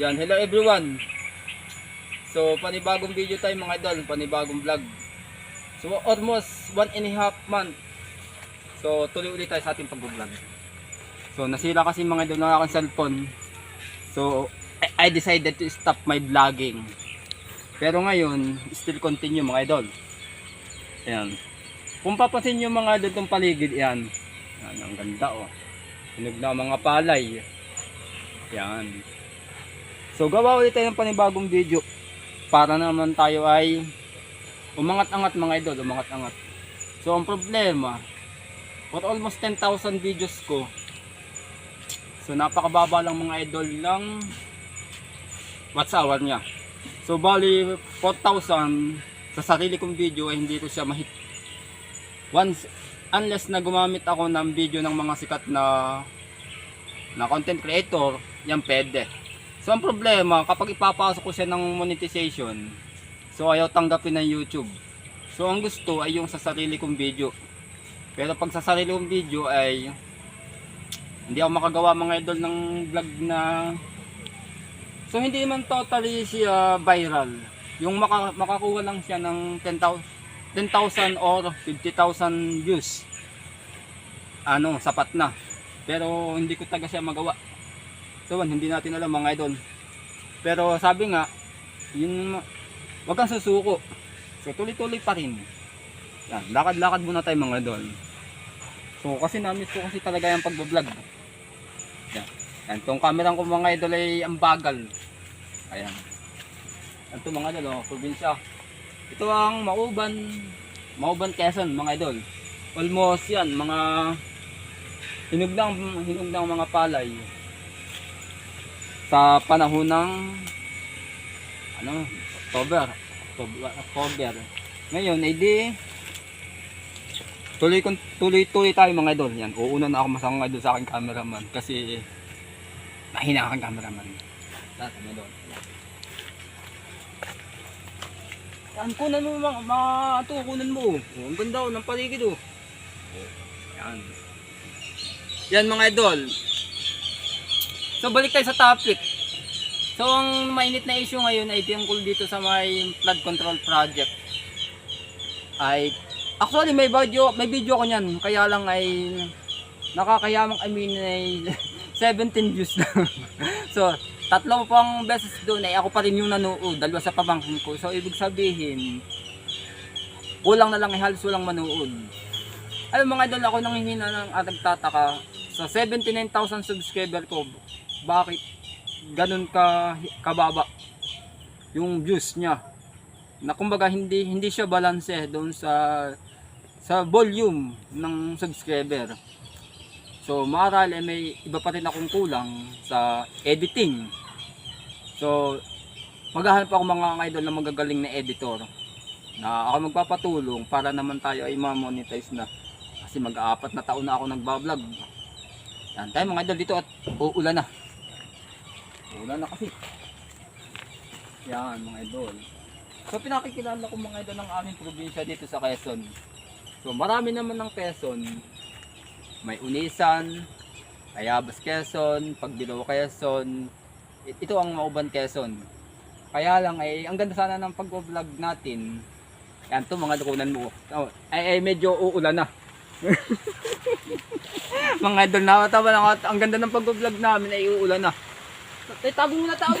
Yan, hello everyone. So, panibagong video tayo mga idol, panibagong vlog. So, almost one and a half month. So, tuloy ulit tayo sa ating pag-vlog. So, nasira kasi mga idol ng aking cellphone. So, I- I decided to stop my vlogging. Pero ngayon, still continue mga idol. Ayan. Kung papansin nyo mga idol itong paligid, yan. Yan, ang ganda oh. Hinog na mga palay. Yan. So gawa ulit tayo ng panibagong video para naman tayo ay umangat-angat mga idol, umangat-angat. So ang problema, for almost 10,000 videos ko, so napakababa lang mga idol ng watch hour niya. So bali 4,000 sa sarili kong video ay hindi ko siya mahit. Once, unless na gumamit ako ng video ng mga sikat na na content creator, yan pwede. So ang problema, kapag ipapasok ko siya ng monetization, so ayaw tanggapin ng YouTube. So ang gusto ay yung sa sarili kong video. Pero pag sa sarili kong video ay hindi ako makagawa mga idol ng vlog na So hindi man totally siya viral. Yung maka, makakuha lang siya ng 10,000 10,000 or 50,000 views. Ano, sapat na. Pero hindi ko taga siya magawa. Yun, hindi natin alam mga idol. Pero sabi nga, yun, wag kang susuko. So tuloy-tuloy pa rin. Yan, lakad-lakad muna tayo mga idol. So kasi namiss ko kasi talaga yung pagbablog. Yan. Yan, tong camera ko mga idol ay ang bagal. Ayan. Ito mga idol, oh, probinsya. Ito ang Mauban, Mauban Quezon mga idol. Almost yan, mga hinog ng, hinog ng mga palay sa panahon ng ano, October, October, October. Ngayon, ay di tuloy tuloy tuloy tayo mga idol. Yan, uuna na ako masama idol sa aking cameraman kasi mahina aking cameraman. Lahat mga idol. Yan, kunan mo mga, mga ito, kunan mo. Oh, ang ganda oh, ng paligid oh. Yan. Yan mga idol. So balik tayo sa topic. So ang mainit na issue ngayon ay tungkol dito sa may flood control project. Ay actually may video, may video ko niyan. Kaya lang ay nakakayamang I mean ay 17 views lang. so tatlo pang beses doon ay ako pa rin yung nanood, dalawa sa pamangkin ko. So ibig sabihin kulang na lang halos walang manood. Alam mga idol ako nang hihina ng at nagtataka sa 79,000 subscriber ko bakit ganun ka kababa yung views niya. Na kumbaga hindi hindi siya balanse doon sa sa volume ng subscriber. So maral eh, may iba pa rin akong kulang sa editing. So maghahanap ako mga idol na magagaling na editor. Na ako magpapatulong para naman tayo ay ma-monetize na. Kasi mag-aapat na taon na ako nagbablog. Yan tayo mga idol dito at uulan na Ulan na kasi. Yan mga idol. So pinakikilala ko mga idol ng aming probinsya dito sa Quezon. So marami naman ng Quezon. May Unisan, Ayabas Quezon, Pagbilao Quezon. Ito ang Mauban Quezon. Kaya lang ay ang ganda sana ng pag-vlog natin. Yan to mga dukunan mo. Oh, ay, ay medyo uulan na. mga idol, nakatawa lang ako. Ang ganda ng pag-vlog namin ay uulan na. Tay, tago muna tago.